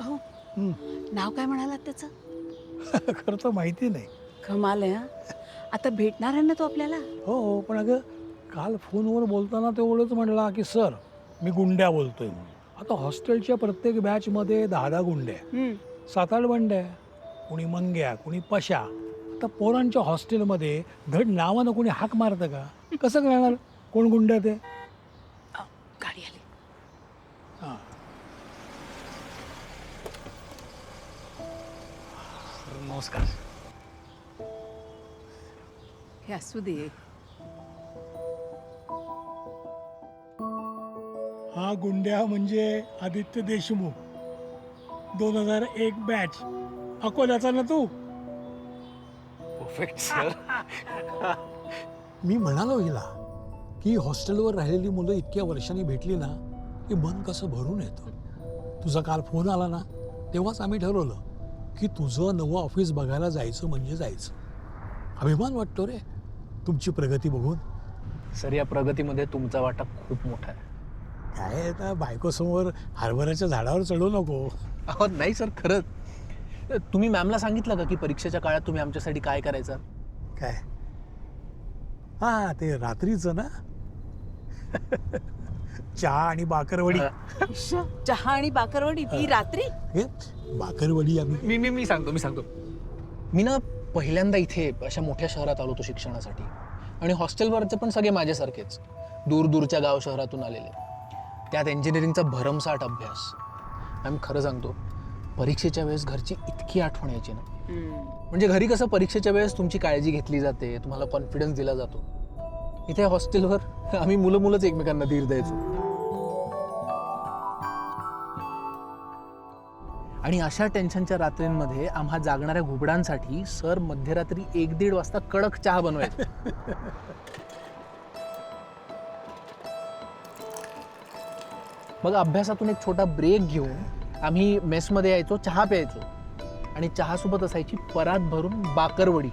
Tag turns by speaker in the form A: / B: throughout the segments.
A: हो. नाव काय म्हणालात त्याचं?
B: खरं तर माहिती नाही.
A: कमाल आहे हा. आता भेटणार आहे ना तो आपल्याला?
B: हो हो पण अगं काल फोनवर बोलताना तो एवढंच म्हणला की सर मी गुंड्या बोलतोय म्हणून. आता हॉस्टेलच्या प्रत्येक बॅचमध्ये दहा दहा गुंड्या. सात आठ बंड्या आहे. कुणी मंग्या कुणी पशा. आता पोरांच्या हॉस्टेलमध्ये धड नावानं कोणी हाक मारतं का? कसं कळणार? कोण गुंड्या ते?
A: गाडी आली.
B: हां. नमस्कार.
A: हे असू दे.
B: हा गुंड्या म्हणजे आदित्य देशमुख. दोन हजार एक बॅच अकोल्याचा ना तू?
C: परफेक्ट सर
B: मी म्हणालो हिला की हॉस्टेलवर राहिलेली मुलं इतक्या वर्षांनी भेटली ना की मन कसं भरून येतं. तुझा काल फोन आला ना तेव्हाच आम्ही ठरवलं. की तुझं नवं ऑफिस बघायला जायचं म्हणजे जायचं. अभिमान वाटतो रे तुमची प्रगती बघून.
C: सर या प्रगतीमध्ये तुमचा वाटा खूप मोठा आहे.
B: काय आता? बायकोसमोर हरभऱ्याच्या झाडावर चढू नको.
C: अहो नाही सर खरंच. तुम्ही मॅमला सांगितलं का की परीक्षेच्या काळात तुम्ही आमच्यासाठी काय करायचं?
B: काय? हा ते रात्रीचं ना? चहा आणि बाकरवडी.
A: चहा आणि बाकरवडी ती रात्री?
B: हे बाकरवडी आम्ही
C: मी मी मी सांगतो मी सांगतो. मी ना पहिल्यांदा इथे अशा मोठ्या शहरात आलो होतो शिक्षणासाठी. आणि हॉस्टेलवरचे पण सगळे माझ्यासारखेच. दूर दूरच्या गाव शहरातून आलेले. त्यात इंजिनिअरिंगचा भरमसाठ अभ्यास. मॅम खरं सांगतो परीक्षेच्या वेळेस घरची इतकी आठवण यायची ना. म्हणजे घरी कसं परीक्षेच्या वेळेस तुमची काळजी घेतली जाते तुम्हाला कॉन्फिडन्स दिला जातो. इथे हॉस्टेलवर आम्ही मुलं मुलंच एकमेकांना धीर द्यायचो. आणि अशा टेन्शनच्या रात्रींमध्ये आम्हा जागणाऱ्या घुबडांसाठी सर मध्यरात्री एक दीड वाजता कडक चहा बनवायचे. मग अभ्यासातून एक छोटा ब्रेक घेऊन आम्ही मेसमध्ये यायचो चहा प्यायचो आणि चहासोबत असायची परात भरून बाकरवडी.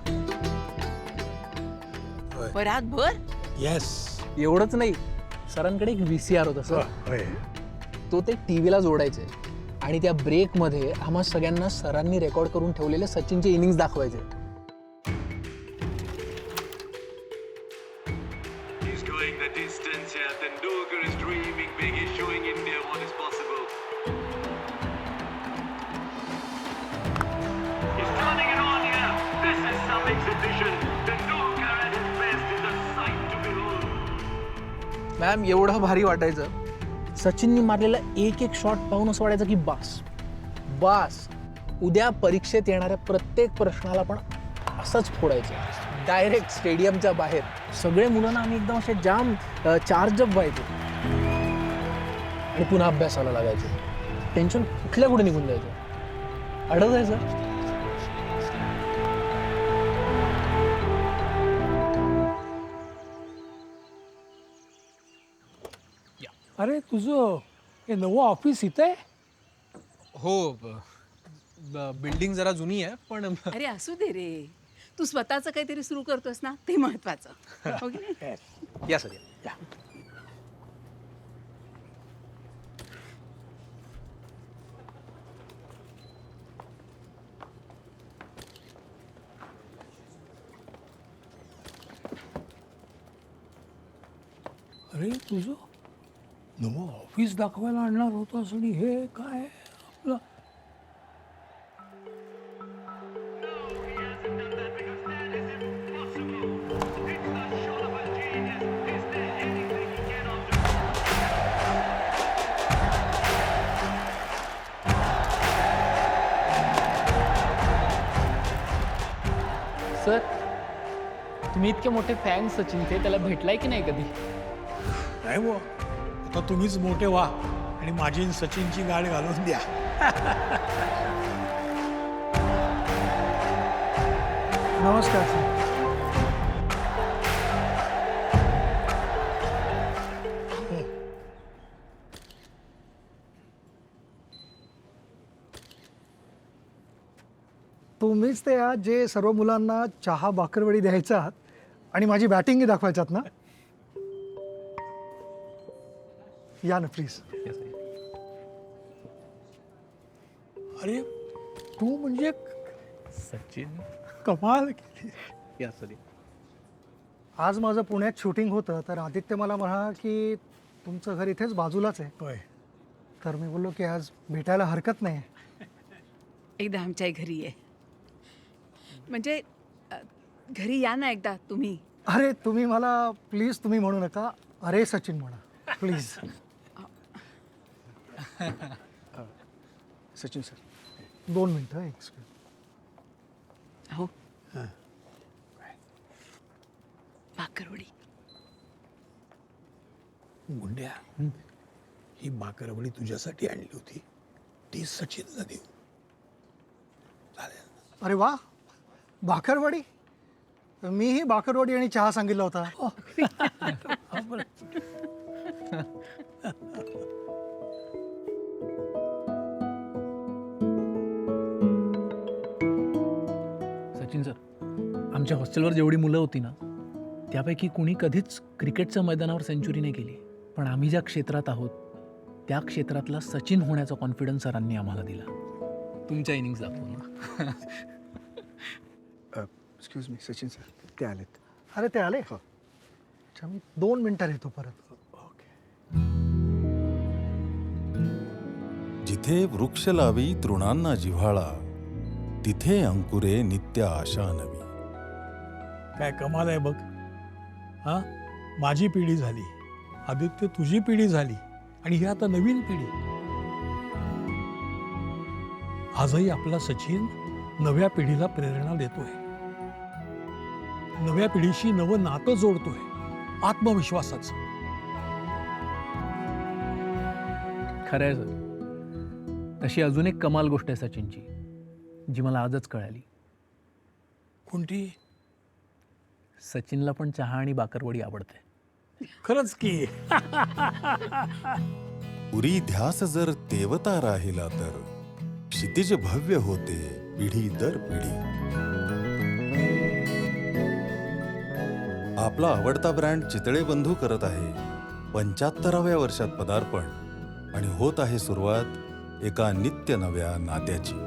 A: परात भर
B: येस
C: एवढंच नाही. सरांकडे एक व्ही सी आर होता सर. तो ते टी व्हीला जोडायचे आणि त्या ब्रेकमध्ये आम्हा सगळ्यांना सरांनी रेकॉर्ड करून ठेवलेले सचिनचे इनिंग्स दाखवायचे.
D: The
C: मॅम एवढं भारी वाटायचं. सचिननी मारलेला एक एक शॉट पाहून असं वाटायचं की बास. बास. उद्या परीक्षेत येणाऱ्या प्रत्येक प्रश्नाला पण असंच फोडायचं. डायरेक्ट स्टेडियमच्या बाहेर. सगळे मुलांना आम्ही एकदम असे जाम चार्जअप व्हायचो. आणि पुन्हा अभ्यासाला लागायचो. टेन्शन कुठल्या कुठे निघून जायचं? अडत आहे
B: अरे तुझं हे नवं ऑफिस इथं आहे?
C: हो बिल्डिंग जरा जुनी आहे पण
A: अरे असू दे रे. तू स्वतःचं काहीतरी सुरू करतोस ना ते महत्वाचं. हो की नाही?
C: या सर या.
B: अरे तुझं नवं ऑफिस दाखवायला आणणार होतास आणि हे काय? आपलं?
E: सर तुम्ही इतके मोठे फॅन सचिनचे त्याला भेटलाय की नाही कधी?
B: नाही बुवा. आता तुम्हीच मोठे व्हा आणि माझी सचिनची गाठ घालून द्या. नमस्कार सर.
F: तुम्हीच ते आहात जे सर्व मुलांना चहा भाकरवडी द्यायचा आहात आणि माझी बॅटिंगही दाखवायच्यात ना? या ना प्लीज
B: अरे तू म्हणजे
C: सचिन?
B: कमाल. केली
C: या सरी
F: आज माझं पुण्यात शूटिंग होतं तर आदित्य मला म्हणा की तुमचं घर इथेच बाजूलाच आहे.
B: होय.
F: तर मी बोललो की आज भेटायला हरकत नाही.
A: एकदा आमच्या घरी आहे म्हणजे अ, घरी या ना एकदा तुम्ही.
F: अरे तुम्ही मला प्लीज तुम्ही म्हणू नका. अरे सचिन म्हणा. Please
C: Sachin sir.
F: दोन मिनटं एक्सक्यूज
A: हो. भाकरवडी.
B: गुंड्या ही. बाकरवडी तुझ्यासाठी आणली होती. ती सचिनला देऊ. चालेल.
F: अरे वा. भाकरवाडी? मीही भाकरवाडी आणि चहा सांगितला होता.
C: हॉस्टेलवर जेवढी मुलं होती ना त्यापैकी कुणी कधीच क्रिकेटच्या मैदानावर सेंचुरी नाही केली. पण आम्ही ज्या क्षेत्रात आहोत त्या क्षेत्रातला सचिन होण्याचा कॉन्फिडन्स सरांनी आम्हाला दिला. तुमच्या इनिंग्स दाखवू ना.
G: एक्सक्यूज मी सचिन सर ते आलेत.
F: अरे ते आले? अच्छा मी दोन मिनटात येतो परत.
H: जिथे वृक्ष लावी तृणांना जिव्हाळा तिथे अंकुरे नित्य आशा नवी
B: काय कमाल आहे बघ. हा? माझी पिढी झाली. आदित्य तुझी पिढी झाली. आणि ही आता नवीन पिढी. आजही आपला सचिन नव्या पिढीला प्रेरणा देतोय. नव्या पिढीशी नवं नातं जोडतोय. आत्मविश्वासाचं.
C: खरं आहे सर. तशी अजून एक कमाल गोष्ट आहे सचिनची जी मला आजच कळाली.
B: कोणती?
C: सचिनला पण चहा आणि बाकरवडी आवडते.
B: खरंच की.
H: उरी ध्यास जर तेवता राहिला तर क्षितिज भव्य होते पिढी दर पिढी. आपला आवडता ब्रँड चितळे बंधू करत आहे पंच्याहत्तराव्या वर्षात पदार्पण आणि होत आहे सुरुवात एका नित्य नव्या नात्याची.